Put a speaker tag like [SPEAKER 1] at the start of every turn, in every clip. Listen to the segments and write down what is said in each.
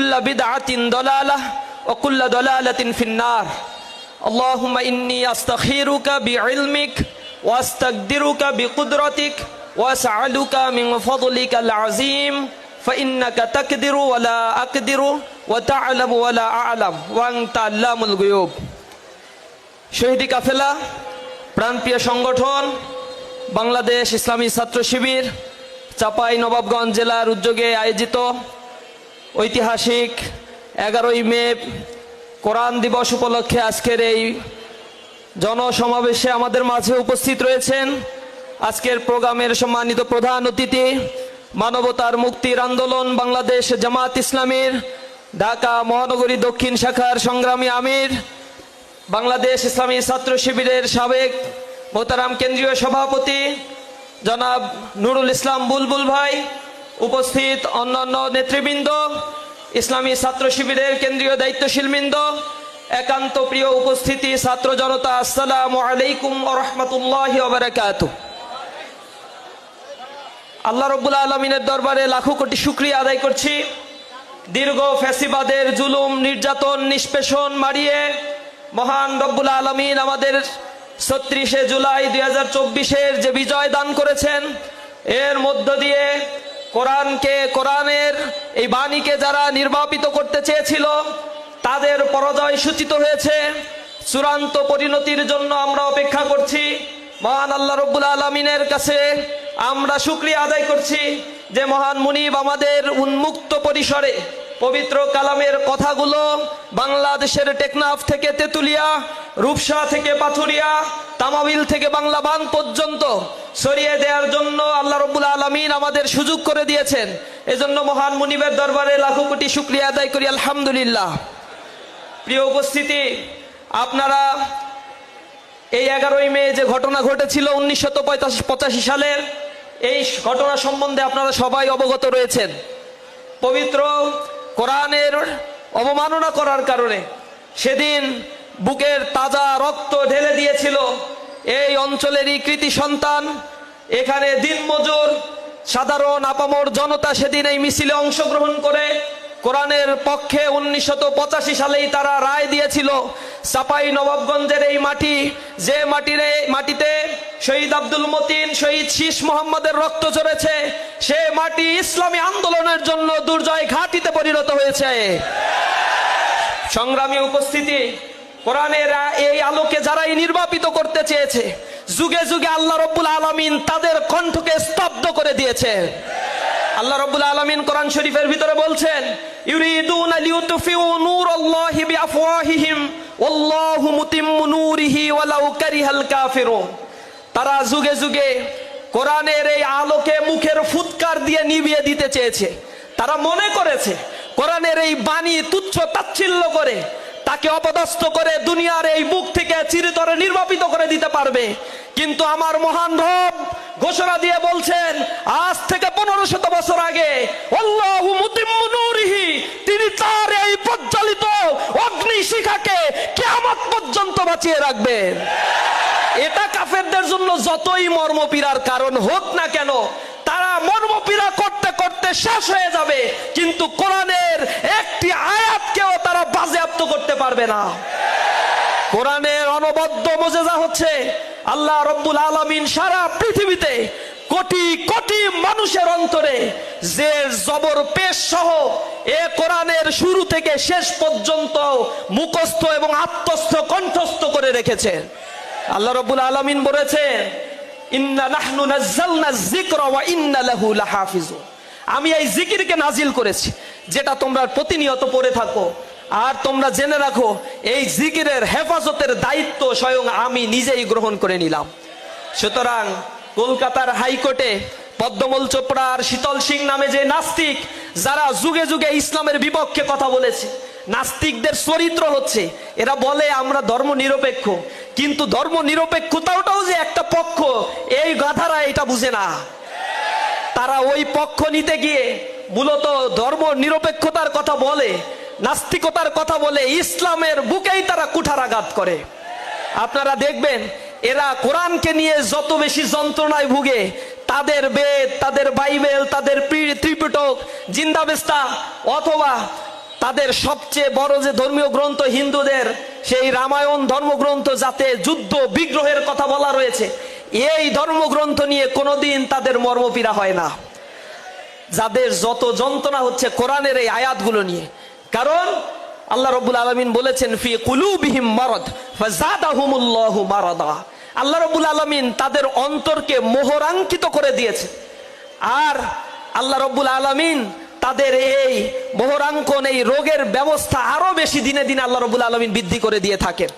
[SPEAKER 1] وكل بدعة ضلالة وكل ضلالة في النار اللهم إني أستخيرك بعلمك وأستقدرك بقدرتك وأسألك من فضلك العظيم فإنك تقدر ولا أقدر وتعلم ولا أعلم وأنت علام الغيوب শহীদি কাফেলা প্রাণপ্রিয় সংগঠন বাংলাদেশ ইসলামী ছাত্র শিবির চাপাই নবাবগঞ্জ জেলার উদ্যোগে আয়োজিত ঐতিহাসিক এগারোই মে কোরআন দিবস উপলক্ষে আজকের এই জনসমাবেশে আমাদের মাঝে উপস্থিত রয়েছেন আজকের প্রোগ্রামের সম্মানিত প্রধান অতিথি, মানবতার মুক্তির আন্দোলন বাংলাদেশ জামাত ইসলামীর ঢাকা মহানগরী দক্ষিণ শাখার সংগ্রামী আমির, বাংলাদেশ ইসলামী ছাত্র শিবিরের সাবেক মোতারাম কেন্দ্রীয় সভাপতি জনাব নুরুল ইসলাম বুলবুল ভাই উপস্থিত অন্যান্য নেতৃবৃন্দ, ইসলামী ছাত্র শিবিরের কেন্দ্রীয় দায়িত্বশীলবৃন্দ, একান্ত প্রিয় উপস্থিতি ছাত্র জনতা, আসসালাম আলাইকুম রহমতুল্লাহ আল্লাহ রব্বুল আলমিনের দরবারে লাখো কোটি শুক্রিয়া আদায় করছি। দীর্ঘ ফ্যাসিবাদের জুলুম, নির্যাতন, নিষ্পেষণ মারিয়ে মহান রব্বুল আলমিন আমাদের ছত্রিশে জুলাই দুই যে বিজয় দান করেছেন, এর মধ্য দিয়ে কোরআনকে, কোরআনের এই বাণীকে যারা নির্বাপিত করতে চেয়েছিল, তাদের পরাজয় সূচিত হয়েছে। চূড়ান্ত পরিণতির জন্য আমরা অপেক্ষা করছি। মহান আল্লাহ রব্বুল আলমিনের কাছে আমরা শুক্রিয়া আদায় করছি যে মহান মুনিব আমাদের উন্মুক্ত পরিসরে পবিত্র কালামের কথাগুলো বাংলাদেশের টেকনাফ থেকে তেতুলিয়া, রূপসা থেকে পাথুরিয়া, তামাবিল থেকে বাংলা বান পর্যন্ত সরিয়ে দেওয়ার জন্য আল্লাহ রব্বুল আলমিন আমাদের সুযোগ করে দিয়েছেন। এজন্য মহান মুনিবের দরবারে লাখো কোটি শুক্রিয়া আদায় করি, আলহামদুলিল্লাহ। প্রিয় উপস্থিতি, আপনারা এই এগারোই মে যে ঘটনা ঘটেছিল উনিশশো পঁচাশি সালের এই ঘটনা সম্বন্ধে আপনারা সবাই অবগত রয়েছেন। পবিত্র কোরআনের অবমাননা করার কারণে সেদিন বুকের তাজা রক্ত ঢেলে দিয়েছিল এই অঞ্চলেরই কৃতি সন্তান। এখানে দিনমজুর, সাধারণ, আপামর জনতা সেদিন এই মিছিলে অংশগ্রহণ করে কোরআনের পক্ষে উনিশশত পঁচাশি সালেই তারা রায় দিয়েছিল চাপাই নবাবগঞ্জের এই মাটি, যে মাটির মাটিতে শহীদ আব্দুল মতিন, শহীদ শীষ মোহাম্মদের রক্ত ঝরেছে। সে মাটি ইসলামী আন্দোলনের জন্য দুর্জয় ঘাটিতে পরিণত হয়েছে। সংগ্রামী উপস্থিতি, কোরআনের এই আলোকে যারাই নির্বাপিত করতে চেয়েছে, যুগে যুগে আল্লাহ রব্বুল আলমিন তাদের কণ্ঠকে স্তব্ধ করে দিয়েছে। আল্লাহ রব্বুল আলমিন কোরআন শরীফের ভিতরে বলছেন, ইউরিদুনা লিউতফিউ নূরাল্লাহি বিআফওয়াহিহিম, ওয়াল্লাহু মুতিম্মু নূরিহি ওয়ালাউ কারিহাল কাফিরুন। তারা যুগে যুগে কোরআনের এই আলোকে মুখের ফুৎকার দিয়ে নিভিয়ে দিতে চেয়েছে। তারা মনে করেছে, কোরআনের এই বাণী তুচ্ছ তাচ্ছিল্য করে, তাকে অপদস্থ করে দুনিয়ার এই বুক থেকে চিরতরে নির্বাপিত করে দিতে পারবে। কিন্তু আমার মহান রব ঘোষণা দিয়ে বলছেন, আজ থেকে পনেরো শত বছর আগে তিনি তার এই প্রজ্বলিত অগ্নি শিখাকে কিয়ামত পর্যন্ত বাঁচিয়ে রাখবেন। কাফেরদের জন্য যতই মর্মপীড়ার কারণ হোক না কেন, তারা মর্মপীড়া করতে করতে শেষ হয়ে যাবে। কিন্তু কোরআনের একটি আয়াতকেও তারা বাজেয়াপ্ত করতে পারবে না। কোরআনের অনবদ্য মজেজা হচ্ছে, আল্লাহ রব্বুল আলমিন সারা পৃথিবীতে কোটি কোটি মানুষের অন্তরে যে জবর পেশ সহ এ কোরআনের শুরু থেকে শেষ পর্যন্ত মুখস্থ এবং আত্মস্থ, কণ্ঠস্থ করে রেখেছে। আল্লাহ রব্বুল আলমিন বলেছেন আমি এই জিকিরকে নাজিল করেছি, যেটা তোমরা প্রতিনিয়ত পড়ে থাকো। আর তোমরা জেনে রাখো, এই জিকিরের হেফাজতের দায়িত্ব স্বয়ং আমি নিজেই গ্রহণ করে নিলাম। সুতরাং কলকাতার হাইকোর্টে পদ্মমল চোপড়া আর শীতল সিং নামে যে নাস্তিক, যারা যুগে যুগে ইসলামের বিপক্ষে কথা বলেছে নাস্তিকদের চরিত্র হচ্ছে। এরা বলে আমরা ধর্ম নিরপেক্ষ কিন্তু ধর্ম নিরপেক্ষতাটাও যে একটা পক্ষ, এই গাধারা এটা বুঝে না। তারা ওই পক্ষ নিতে গিয়ে মূলত ধর্ম নিরপেক্ষতার কথা বলে, নাস্তিকতার কথা বলে, ইসলামের বুকেই তারা কুঠারাঘাত করে। আপনারা দেখবেন, এরা কোরআনকে নিয়ে যত বেশি যন্ত্রণায় ভুগে, তাদের বেদ, তাদের বাইবেল, তাদের ত্রিপিটক, জিন্দাবেস্তা, অথবা তাদের সবচেয়ে বড় যে ধর্মীয় গ্রন্থ হিন্দুদের, সেই রামায়ণ ধর্মগ্রন্থ যাতে যুদ্ধ বিগ্রহের কথা বলা রয়েছে, এই ধর্মগ্রন্থ নিয়ে কোনোদিন তাদের মর্মপীড়া হয় না। যাদের যত যন্ত্রণা হচ্ছে কোরআনের এই আয়াতগুলো নিয়ে। কারণ আল্লাহ রব্বুল আলমিন বলেছেন, ফি কুলুবিহিম মারদ ফাজাদাহুমুল্লাহু মারাদা। আল্লাহ রব্বুল আলমিন তাদের অন্তরকে মোহরাঙ্কিত করে দিয়েছে। আর আল্লাহ রব্বুল আলমিন তাদের এই মোহরাঙ্কন, এই রোগের ব্যবস্থা আরও বেশি দিনে দিনে আল্লাহ রব্বুল আলমিন বৃদ্ধি করে দিয়ে থাকেন।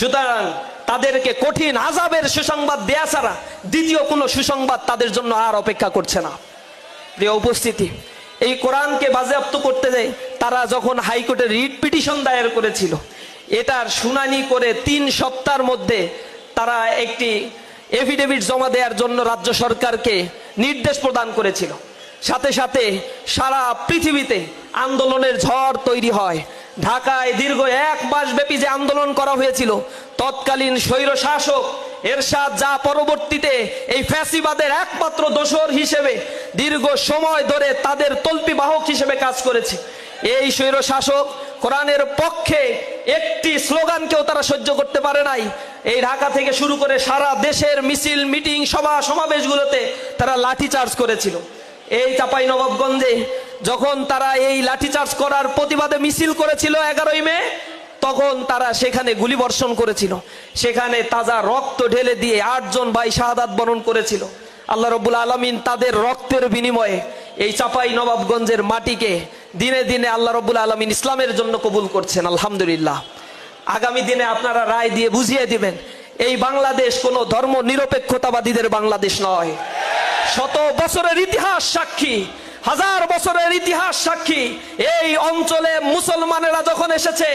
[SPEAKER 1] সুতরাং তাদেরকে কঠিন আজাবের সুসংবাদ দেয়া ছাড়া দ্বিতীয় কোনো সুসংবাদ তাদের জন্য আর অপেক্ষা করছে না। প্রিয় উপস্থিতি, এই কোরআনকে বাজেয়াপ্ত করতে যায় তারা যখন হাইকোর্টে রিট পিটিশন দায়ের করেছিল, এটার শুনানি করে তিন সপ্তাহের মধ্যে তারা একটি এফিডেভিট জমা দেওয়ার জন্য রাজ্য সরকারকে নির্দেশ প্রদান করেছিল। সাথে সাথে সারা পৃথিবীতে আন্দোলনের ঝড় তৈরি হয়। ঢাকায় দীর্ঘ এক মাস ব্যাপী যে আন্দোলন করা হয়েছিল, তৎকালীন স্বৈর শাসক এরশাদ যা পরবর্তীতে এই ফ্যাসিবাদের একমাত্র দোসর হিসেবে দীর্ঘ সময় ধরে তাদের তল্পি বাহক হিসেবে কাজ করেছে। এই স্বৈর শাসক কোরআনের পক্ষে একটি স্লোগানকেও তারা সহ্য করতে পারে নাই। এই ঢাকা থেকে শুরু করে সারা দেশের মিছিল, মিটিং, সভা, সমাবেশগুলোতে তারা লাঠিচার্জ করেছিল। এই চাপাই নবাবগঞ্জে যখন তারা এই লাঠিচার্জ করার প্রতিবাদে মিছিল করেছিল এগারোই মে, তখন তারা সেখানে গুলি বর্ষণ করেছিল। সেখানে তাজা রক্ত ঢেলে দিয়ে আটজন ভাই শাহাদাত বরণ করেছিল। আল্লাহ রব্বুল আলমিন তাদের রক্তের বিনিময়ে এই চাপাই নবাবগঞ্জের মাটিকে দিনে দিনে আল্লাহ রব্বুল আলমিন ইসলামের জন্য কবুল করছেন, আলহামদুলিল্লাহ। আগামী দিনে আপনারা রায় দিয়ে বুঝিয়ে দিবেন, এই বাংলাদেশ কোনো ধর্ম নিরপেক্ষতাবাদীদের বাংলাদেশ নয়। শত বছরের ইতিহাস সাক্ষী, হাজার বছরের ইতিহাস সাক্ষী। এই অঞ্চলে মুসলমানেরা যখন এসেছে,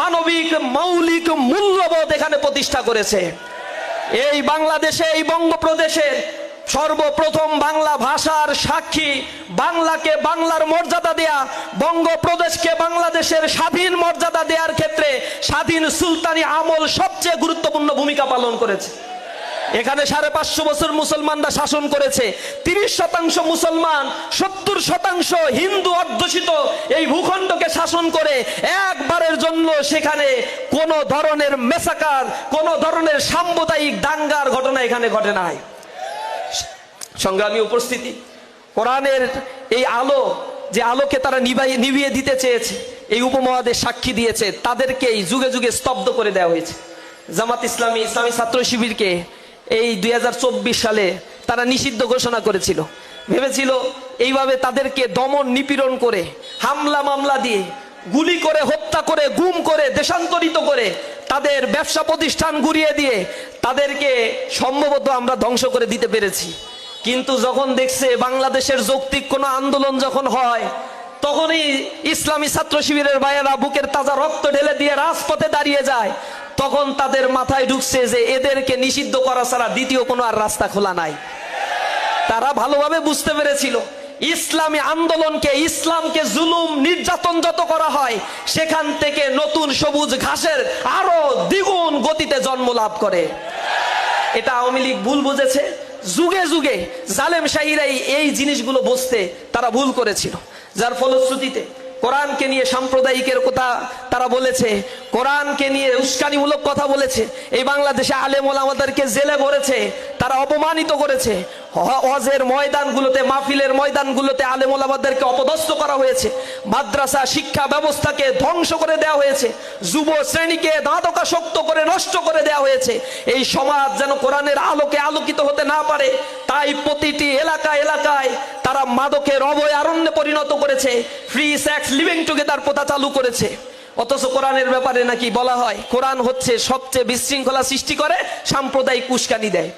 [SPEAKER 1] মানবিক মৌলিক মূল্যবোধ এখানে প্রতিষ্ঠা করেছে। এই বাংলাদেশে, এই বঙ্গপ্রদেশের সর্বপ্রথম বাংলা ভাষার সাক্ষী, বাংলাকে বাংলার মর্যাদা দেয়া, বঙ্গপ্রদেশকে বাংলাদেশের স্বাধীন মর্যাদা দেওয়ার ক্ষেত্রে স্বাধীন সুলতানি আমল সবচেয়ে গুরুত্বপূর্ণ ভূমিকা পালন করেছে। এখানে সাড়ে পাঁচশো বছর মুসলমানরা শাসন করেছে। তিরিশ শতাংশ মুসলমান, সত্তর শতাংশ হিন্দু অধ্যুষিত এই ভূখণ্ডকে শাসন করে একবারের জন্য সেখানে কোন ধরনের মেসাকার, কোন ধরনের সাম্প্রদায়িক দাঙ্গার ঘটনা এখানে ঘটে নাই। সংগ্রামী উপস্থিতি, কোরআনের এই আলো, যে আলোকে তারা নিভিয়ে দিতে চেয়েছে, এই উপমহাদেশ সাক্ষী দিয়েছে তাদেরকে এই যুগে যুগে স্তব্ধ করে দেওয়া হয়েছে। জামাত ইসলামী ইসলামী ছাত্র শিবিরকে এই দু হাজার চব্বিশ সালে তারা নিষিদ্ধ ঘোষণা করেছিল। ভেবেছিল এইভাবে তাদেরকে দমন নিপীড়ন করে, হামলা মামলা দিয়ে গুলি করে, হত্যা করে, গুম করে, দেশান্তরিত করে তাদের ব্যবসা প্রতিষ্ঠান গুড়িয়ে দিয়ে তাদেরকে সম্ভবত আমরা ধ্বংস করে দিতে পেরেছি। কিন্তু যখন দেখছে বাংলাদেশের যৌক্তিক কোনো আন্দোলন যখন হয়, তখনই ইসলামী ছাত্র শিবিরের ভাইয়েরা বুকের তাজা রক্ত ঢেলে দিয়ে রাজপথে দাঁড়িয়ে যায়। তখন তাদের মাথায় ঢুকছে যে এদেরকে নিষিদ্ধ করা ছাড়া দ্বিতীয় কোনো আর রাস্তা খোলা নাই। তারা ভালোভাবে বুঝতে পেরেছিল, ইসলামী আন্দোলনকে, ইসলামকে জুলুম, নির্যাতন যত করা হয়, সেখান থেকে নতুন সবুজ ঘাসের আরও দ্বিগুণ গতিতে জন্ম লাভ করে। এটা আওয়ামী লীগ ভুল বুঝেছে। যুগে যুগে জালেম শাহিরাই এই জিনিসগুলো বুঝতে তারা ভুল করেছিল। যার ফলশ্রুতিতে কোরআনকে নিয়ে সাম্প্রদায়িকের কথা তারা বলেছে, কোরআনকে নিয়ে উস্কানিমূলক কথা বলেছে, এই বাংলাদেশে আলেম ওলামাদেরকে জেলে ভরেছে, তারা অপমানিত করেছে। হজের ময়দানগুলোতে, মাহফিলের ময়দানগুলোতে আলেম ওলামাদেরকে অপদস্থ করা হয়েছে। মাদ্রাসা শিক্ষা ব্যবস্থাকে ধ্বংস করে দেওয়া হয়েছে। যুব শ্রেণীকে দাঁতকাসক্ত করে নষ্ট করে দেওয়া হয়েছে। এই সমাজ যেন কোরআনের আলোকে আলোকিত হতে না পারে, তাই প্রতিটি এলাকা এলাকায় তারা মাদকের অবয় আরণ্যে পরিণত করেছে। ফ্রি স্যাক্স লিভিং টুগেদার প্রথা চালু করেছে। অথচ কোরআনের ব্যাপারে নাকি বলা হয়, কোরআন হচ্ছে সবচেয়ে বিশৃঙ্খলা সৃষ্টি করে, সাম্প্রদায়িক উস্কানি দেয়।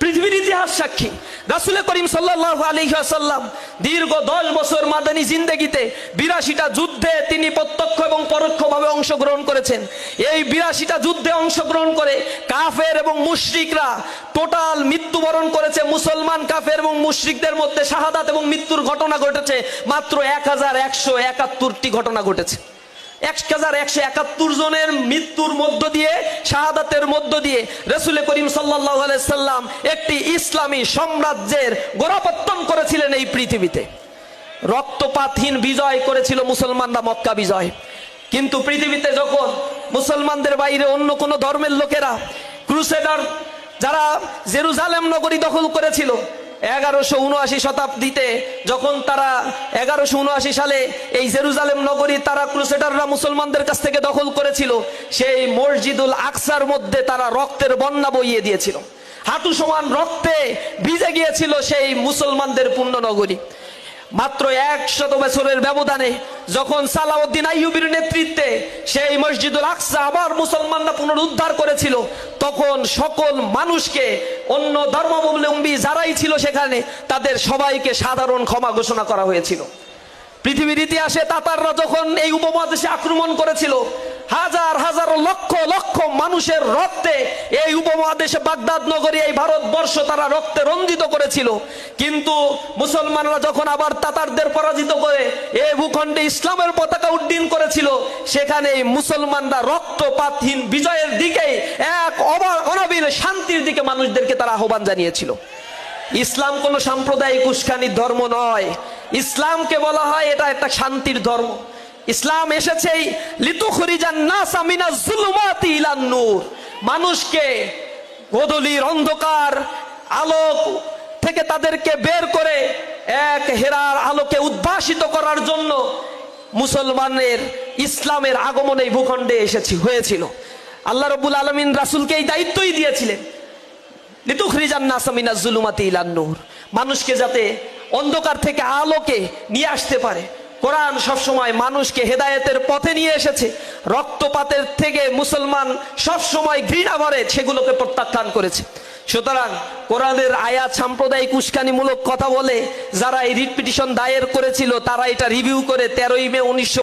[SPEAKER 1] পৃথিবীর ইতিহাস সাক্ষী রাসুল করিম সাল্লাহ আলহাসাল্লাম দীর্ঘ দশ বছর মাদানী জিন্দেগিতে বিরাশিটা যুদ্ধে তিনি প্রত্যক্ষ এবং পরোক্ষভাবে অংশগ্রহণ করেছেন। এই বিরাশিটা যুদ্ধে অংশগ্রহণ করে কাফের এবং মুশরিকরা টোটাল মৃত্যুবরণ করেছে। মুসলমান কাফের এবং মুশরিকদের মধ্যে শাহাদাত এবং মৃত্যুর ঘটনা ঘটেছে। মাত্র এক হাজার একশো একাত্তরটি ঘটনা ঘটেছে। হাজার একশো একাত্তর জনের মৃত্যুর মধ্য দিয়ে মধ্য দিয়ে করিম একটি ইসলামী সাম্রাজ্যের করেছিলেন এই পৃথিবীতে। রক্তপাতহীন বিজয় করেছিল মুসলমানরা মক্কা বিজয়। কিন্তু পৃথিবীতে যখন মুসলমানদের বাইরে অন্য কোনো ধর্মের লোকেরা, ক্রুসেডার যারা জেরুজালেম নগরী দখল করেছিল এগারোশো উনআশি শতাব্দীতে যখন তারা এগারোশো উনআশি সালে এই জেরুজালেম নগরী তারা ক্রুসেডাররা মুসলমানদের কাছ থেকে দখল করেছিল, সেই মসজিদুল আকসার মধ্যে তারা রক্তের বন্যা বইয়ে দিয়েছিল। হাঁটু সমান রক্তে ভিজে গিয়েছিল সেই মুসলমানদের পূর্ণ নগরী। মাত্র একশত বছরের ব্যবধানে যখন সালাউদ্দিন আইয়ুবির নেতৃত্বে সেই মসজিদুল আকসা আবার মুসলমানরা পুনরুদ্ধার করেছিল, তখন সকল মানুষকে, অন্য ধর্মাবলম্বী যারাই ছিল সেখানে, তাদের সবাইকে সাধারণ ক্ষমা ঘোষণা করা হয়েছিল। পৃথিবীর ইতিহাসে তাতাররা যখন এই উপমহাদেশে আক্রমণ করেছিল হাজার হাজার, লক্ষ লক্ষ মানুষের রক্তে এই উপমহাদেশে বাগদাদ নগরী, এই ভারতবর্ষ তারা রক্তে রঞ্জিত করেছিল। কিন্তু মুসলমানরা যখন আবার তাতারদের পরাজিত করে এই ভূখণ্ডে ইসলামের পতাকা উড্ডীন করেছিল সেখানে মুসলমানরা রক্তপাতহীন বিজয়ের দিকে এক অবা- অনাবিল শান্তির দিকে মানুষদেরকে তারা আহ্বান জানিয়েছিল। ইসলাম কোনো সাম্প্রদায়িক উস্কানির ধর্ম নয়। ইসলামকে বলা হয় এটা একটা শান্তির ধর্ম। ইসলাম এসেছে মানুষকে গোধূলির অন্ধকার আলোক থেকে তাদেরকে বের করে এক হেরার আলোকে উদ্ভাসিত করার জন্য মুসলমানের ইসলামের আগমন এই ভূখণ্ডে এসেছি, হয়েছিল। আল্লাহ রবুল আলমিন রাসুলকে এই দায়িত্বই দিয়েছিলেন মানুষকে যাতে অন্ধকার থেকে আলোকে নিয়ে আসতে পারে। কোরআন সবসময় মানুষকে হেদায়েতের পথে নিয়ে এসেছে। রক্তপাতের থেকে মুসলমান সবসময় ঘৃণা ভরে সেগুলোকে প্রত্যাখ্যান করেছে। সুতরাং কোরআনের আয়াত সাম্প্রদায়িক উস্কানিমূলক কথা বলে, যারা এই রিট পিটিশন দায়ের করেছিল, তারা এটা রিভিউ করে তেরোই মে উনিশশো